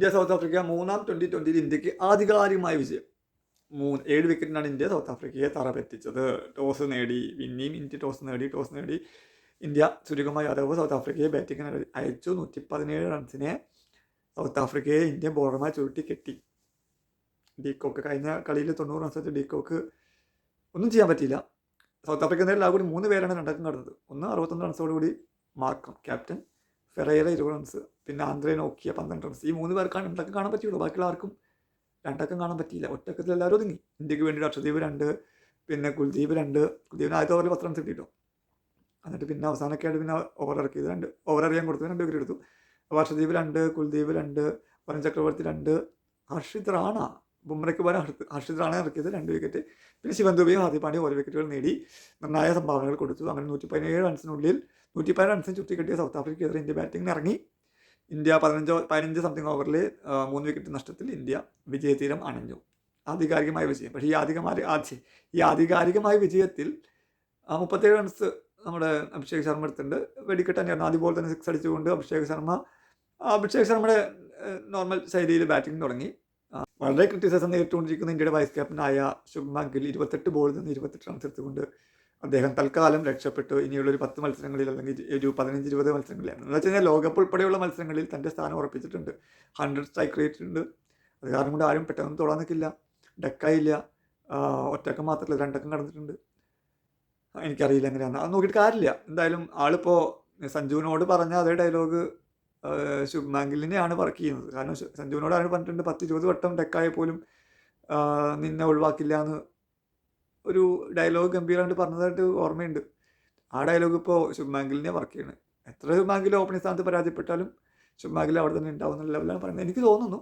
India South Africa മൂന്നാം twenty ട്വന്റിയിൽ ഇന്ത്യയ്ക്ക് ആധികാരികമായ വിജയം. മൂന്ന് ഏഴ് വിക്കറ്റിനാണ് ഇന്ത്യ സൗത്ത് ആഫ്രിക്കയെ തറ പറ്റിച്ചത് ടോസ് നേടി പിന്നെയും ഇന്ത്യ ടോസ് നേടി ടോസ് നേടി. ഇന്ത്യ ചുരുക്കമായ യാദവ് സൗത്ത് ആഫ്രിക്കയെ ബാറ്റിങ്ങിന് അയച്ചു. നൂറ്റി പതിനേഴ് റൺസിനെ സൗത്ത് ആഫ്രിക്കയെ ഇന്ത്യൻ ബോളർമാർ ചുരുട്ടി കെട്ടി. ഡീകോക്ക് കഴിഞ്ഞ കളിയിൽ തൊണ്ണൂറ് റൺസ് വെച്ച് ഡീകോക്ക് ഒന്നും ചെയ്യാൻ പറ്റിയില്ല. സൗത്ത് ആഫ്രിക്ക നേരിൽ ആ കൂടി മൂന്ന് പേരാണ് രണ്ടക്കം കടന്നത് ഒന്ന് അറുപത്തൊന്ന് റൺസോടുകൂടി മാർക്കം ക്യാപ്റ്റൻ ഫെറേറ ഇരുപത് റൺസ് പിന്നെ ആന്ധ്രയെ നോക്കിയ പന്ത്രണ്ട് റൺസ് ഈ മൂന്ന് പേർക്കാണ് രണ്ടക്കം കാണാൻ പറ്റിയുള്ളൂ ബാക്കിയുള്ള ആർക്കും രണ്ടക്കം കാണാൻ പറ്റിയില്ല. ഒറ്റക്കത്തിൽ എല്ലാവരും ഒതുങ്ങി. ഇന്ത്യയ്ക്ക് വേണ്ടി അക്ഷദീപ് രണ്ട് പിന്നെ കുൽദീപ് രണ്ട്. കുൽദീപിന് ആദ്യത്തെ ഓവറിൽ പത്ത് റൺസ് കിട്ടിയിട്ടോ എന്നിട്ട് പിന്നെ അവസാനമൊക്കെ ആയിട്ട് പിന്നെ ഓവർ ഇറക്കിയത് രണ്ട്. ഓവർ അറിയാൻ കൊടുത്തു രണ്ട് വിക്കറ്റ് എടുത്തു. വർഷദ്വീപ് രണ്ട് കുൽദീപ് രണ്ട് വരൻ ചക്രവർത്തി രണ്ട്. ഹർഷിത് റാണ ബുംറയ്ക്ക് പകരം ഹർഷ ഹർഷിത് റാണ ഇറക്കിയത് രണ്ട് വിക്കറ്റ് പിന്നെ ശിവൻ ദുബിയും ഹാർദിക് പാണ്ഡ്യ ഓരോ വിക്കറ്റുകൾ നേടി. നിർണായക സംഭാവനകൾ കൊടുത്തു. അങ്ങനെ നൂറ്റി പതിനേഴ് റൺസിനുള്ളിൽ നൂറ്റി പതിനേഴ് റൺസിന് ചുറ്റി കിട്ടിയ സൗത്ത് ആഫ്രിക്കയ്ക്കെതിരെ ഇന്ത്യ ബാറ്റിംഗിന് ഇറങ്ങി. ഇന്ത്യ പതിനഞ്ചോ പതിനഞ്ച് സംതിങ് ഓവറിൽ മൂന്ന് വിക്കറ്റ് നഷ്ടത്തിൽ ഇന്ത്യ വിജയതീരം അണഞ്ഞു. ആധികാരികമായ വിജയം. പക്ഷേ ഈ ആധികമായ ഈ ആധികാരികമായ വിജയത്തിൽ മുപ്പത്തേഴ് റൺസ് നമ്മുടെ അഭിഷേക് ശർമ്മ എടുത്തിട്ടുണ്ട്. വെടിക്കെട്ട് തന്നെയായിരുന്നു. ബോൾ തന്നെ സിക്സ് അടിച്ചുകൊണ്ട് അഭിഷേക് ശർമ്മ അഭിഷേക് ശർമ്മയുടെ നോർമൽ ശൈലിയിൽ ബാറ്റിംഗ് തുടങ്ങി. വളരെ ക്രിറ്റിസിസം നേരിട്ടുകൊണ്ടിരിക്കുന്ന ഇന്ത്യയുടെ വൈസ് ക്യാപ്റ്റനായ ശുഭ്മാൻ ഗിൽ ഇരുപത്തെട്ട് ബോളിൽ നിന്ന് ഇരുപത്തെട്ട് റൺസ് എടുത്തുകൊണ്ട് അദ്ദേഹം തൽക്കാലം രക്ഷപ്പെട്ടു. ഇനിയുള്ള ഒരു പത്ത് മത്സരങ്ങളിൽ അല്ലെങ്കിൽ ഒരു പതിനഞ്ച് ഇരുപത് മത്സരങ്ങളിൽ എന്ന് വെച്ച് കഴിഞ്ഞാൽ ലോകകപ്പ് ഉൾപ്പെടെയുള്ള മത്സരങ്ങളിൽ തന്റെ സ്ഥാനം ഉറപ്പിച്ചിട്ടുണ്ട്. ഹൺഡ്രഡ് സ്ട്രൈക്ക് റേറ്റ് ഉണ്ട്. അത് കാരണം കൊണ്ട് ആരും പെട്ടെന്ന് തൊടാൻ നിൽക്കില്ല. ഡക്കായില്ല. ഒറ്റക്കം മാത്രമല്ല രണ്ടക്കം കടന്നിട്ടുണ്ട്. എനിക്കറിയില്ല എങ്ങനെയാണ് അത് നോക്കിയിട്ട് കാര്യമില്ല. എന്തായാലും ആളിപ്പോൾ സഞ്ജുവിനോട് പറഞ്ഞ അതേ ഡയലോഗ് ശുഭ്മാങ്കിലിനെയാണ് വർക്ക് ചെയ്യുന്നത്. കാരണം സഞ്ജുവിനോട് ആരും പറഞ്ഞിട്ടുണ്ട് പത്ത് ഇരുപത് വട്ടം ഡെക്കായ പോലും നിന്നെ ഒഴിവാക്കില്ല എന്ന്. ഒരു ഡയലോഗ് ഗംഭീരമായിട്ട് പറഞ്ഞതായിട്ട് ഓർമ്മയുണ്ട്. ആ ഡയലോഗ് ഇപ്പോൾ ശുഭമാങ്കിലിനെ വർക്ക് ചെയ്യണത് എത്ര ശുഭമാങ്കിൽ ഓപ്പണിംഗ് സ്ഥാനത്ത് പരാജയപ്പെട്ടാലും ശുഭമാങ്കിൽ അവിടെ തന്നെ ഉണ്ടാവുന്ന ലെവലാണ് പറയുന്നത്. എനിക്ക് തോന്നുന്നു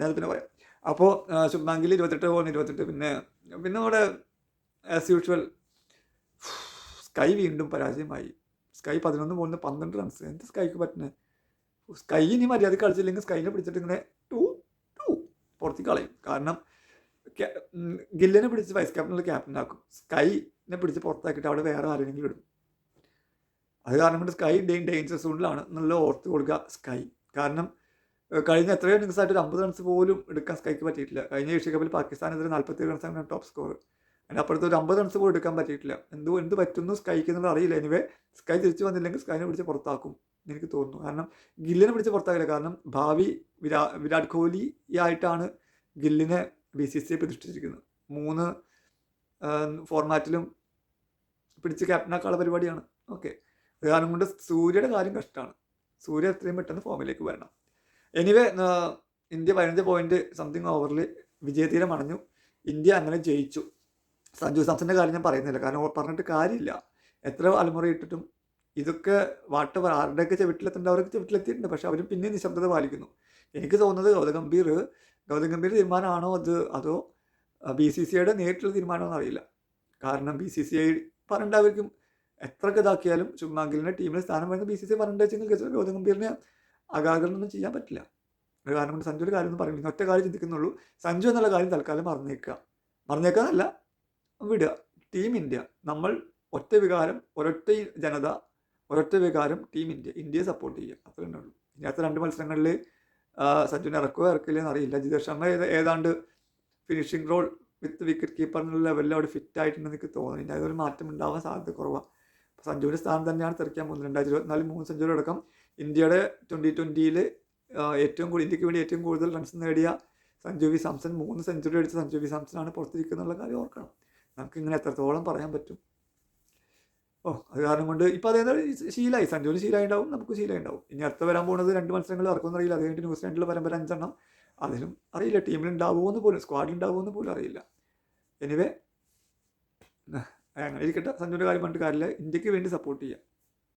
ഞാനത് പിന്നെ പറയാം. അപ്പോൾ ശുഭമാങ്കിൽ ഇരുപത്തെട്ട് പോകുന്നു ഇരുപത്തെട്ട് പിന്നെ പിന്നെ നമ്മുടെ ആസ് യൂഷ്വൽ സ്കൈ വീണ്ടും പരാജയമായി. സ്കൈ പതിനൊന്ന് പോകുന്ന പന്ത്രണ്ട് റൺസ് എന്ത് സ്കൈക്ക് പറ്റുന്നത് സ്കൈ ഇനി മര്യാദ കളിച്ചില്ലെങ്കിൽ സ്കൈനെ പിടിച്ചിട്ട് ഇങ്ങനെ ടു ടു പുറത്തേക്ക് കളയും. കാരണം ഗില്ലിനെ പിടിച്ച് വൈസ് ക്യാപ്റ്റനിൽ ക്യാപ്റ്റൻ ആക്കും. സ്കൈനെ പിടിച്ച് പുറത്താക്കിയിട്ട് അവിടെ വേറെ ആരെങ്കിലും ഇടും. അത് കാരണം കൊണ്ട് സ്കൈ ഡേഞ്ചർ സോണിലാണ് നല്ല ഓർത്ത് കൊടുക്കുക സ്കൈ കാരണം കഴിഞ്ഞ എത്രയോ ഇന്നിങ്സ് ആയിട്ട് ഒരു അമ്പത് റൺസ് പോലും എടുക്കാൻ സ്കൈക്ക് പറ്റിയിട്ടില്ല. കഴിഞ്ഞ ഏഷ്യ കപ്പിൽ പാകിസ്ഥാനെതിരെ നാൽപ്പത്തി റൺസാണ് ടോപ്പ് സ്കോർ അതിന്റെ അപ്പുറത്ത് ഒരു അമ്പത് റൺസ് പോലും എടുക്കാൻ പറ്റിയിട്ടില്ല. എന്ത് എന്ത് പറ്റുന്നു സ്കൈക്ക് എന്നുള്ളത് അറിയില്ല. എനിവേ സ്കൈ തിരിച്ചു വന്നില്ലെങ്കിൽ സ്കൈനെ പിടിച്ച് പുറത്താക്കും എനിക്ക് തോന്നുന്നു. കാരണം ഗില്ലിനെ പിടിച്ച് പുറത്താക്കില്ല. കാരണം ഭാവി വിരാ വിരാട് കോഹ്ലി ആയിട്ടാണ് ഗില്ലിനെ ബി സി സി പ്രതിഷ്ഠിച്ചിരിക്കുന്നത്. മൂന്ന് ഫോർമാറ്റിലും പിടിച്ച് ക്യാപ്റ്റനാക്കാനുള്ള പരിപാടിയാണ്. ഓക്കെ കാരണം കൊണ്ട് സൂര്യയുടെ കാര്യം കഷ്ടമാണ്. സൂര്യ എത്രയും പെട്ടെന്ന് ഫോമിലേക്ക് വരണം. എനിവേ ഇന്ത്യ പതിനഞ്ച് പോയിന്റ് സംതിങ് ഓവറിൽ വിജയതീരം അണഞ്ഞു. ഇന്ത്യ അങ്ങനെ ജയിച്ചു. സഞ്ജു സാംസന്റെ കാര്യം ഞാൻ പറയുന്നില്ല. കാരണം പറഞ്ഞിട്ട് കാര്യമില്ല. എത്ര അലമുറ ഇട്ടിട്ടും ഇതൊക്കെ വാട്ടവർ ആരുടെയൊക്കെ ചെവിട്ടിലെത്തേണ്ട അവർക്ക് ചെവിട്ടിലെത്തിയിട്ടുണ്ട്. പക്ഷെ അവർ പിന്നെ നിശബ്ദത പാലിക്കുന്നു. എനിക്ക് തോന്നുന്നത് ഗൗതം ഗംഭീർ ഗൗതം ഗംഭീർ തീരുമാനമാണോ അത് അതോ ബി സി സി ഐയുടെ നേരിട്ടുള്ള തീരുമാനമെന്ന് അറിയില്ല കാരണം ബി സി സി ഐ പറഞ്ഞിട്ടായിരിക്കും എത്രയൊക്കെ ഇതാക്കിയാലും ചുമ്മാങ്കിലിന്റെ ടീമിൽ സ്ഥാനം വരുന്ന ബി സി സി ഐ പറഞ്ഞിട്ട് വെച്ചെങ്കിൽ ഗൗതം ഗംഭീറിനെ അകാകരണമൊന്നും ചെയ്യാൻ പറ്റില്ല. ഒരു കാരണം കൊണ്ട് സഞ്ജുവിന്റെ കാര്യം ഒന്നും പറയുന്നില്ല. ഒറ്റ കാര്യം ചിന്തിക്കുന്നുള്ളൂ. സഞ്ജു എന്നുള്ള കാര്യം തൽക്കാലം മറന്നേക്കുക. മറന്നേക്കാന്നല്ല വിടുക. ടീം ഇന്ത്യ. നമ്മൾ ഒറ്റ വികാരം ഒരൊറ്റ ജനത ഒരൊറ്റ വികാരം ടീം ഇന്ത്യ. ഇന്ത്യയെ സപ്പോർട്ട് ചെയ്യുക. അത്ര ഉള്ളൂ. ഇനി രണ്ട് മത്സരങ്ങളിൽ സഞ്ജുവിനെ ഇറക്കുകയോ ഇറക്കില്ല എന്നറിയില്ല ജിതേഷ് ശർമ്മ ഏത- ഏതാണ്ട് finishing role with wicket keeper എന്നുള്ള ലെവലിൽ അവിടെ ഫിറ്റ് ആയിട്ടുണ്ടെന്ന് എനിക്ക് തോന്നുന്നു. ഇനി അതൊരു മാറ്റം ഉണ്ടാവാൻ സാധ്യത കുറവാണ് സഞ്ജുവിന്റെ സ്ഥാനം തന്നെയാണ് തെറിക്കാൻ പോകുന്നത്. രണ്ടായിരത്തി ഇരുപത്തിനാല് മൂന്ന് സെഞ്ചുറി അടക്കം ഇന്ത്യയുടെ ട്വന്റി ട്വന്റിയിൽ ഏറ്റവും കൂടുതൽ ഇന്ത്യയ്ക്ക് വേണ്ടി ഏറ്റവും കൂടുതൽ റൺസ് നേടിയ സഞ്ജു വി സാംസൺ മൂന്ന് സെഞ്ചുറി അടിച്ച സഞ്ജു വി സാംസൺ ആണ് പുറത്തിരിക്കുന്നുള്ള കാര്യം ഓർക്കണം. നമുക്കിങ്ങനെ എത്രത്തോളം പറയാൻ പറ്റും. ഓ അത് കാരണം കൊണ്ട് ഇപ്പോൾ അതേ ശീലമായി സഞ്ജുവിന് ശീലമായി ഉണ്ടാവും നമുക്ക് ശീലമായി ഉണ്ടാവും ഇനി അടുത്ത വരാൻ പോകുന്നത് രണ്ട് മത്സരങ്ങൾ ഇറക്കുമെന്ന് അറിയില്ല. അത് കഴിഞ്ഞിട്ട് ന്യൂസിലാൻഡിൽ പരമ്പര അഞ്ചെണ്ണം. അതിലും അറിയില്ല. ടീമിൽ ഉണ്ടാവുമോ എന്ന് പോലും സ്ക്വാഡിൽ ഉണ്ടാവുമോ എന്ന് പോലും അറിയില്ല. എനിവേ അങ്ങനെ ഇരിക്കട്ടെ. സഞ്ജുവിന്റെ കാര്യം പറഞ്ഞിട്ട് കാര്യമില്ല. ഇന്ത്യയ്ക്ക് വേണ്ടി സപ്പോർട്ട് ചെയ്യുക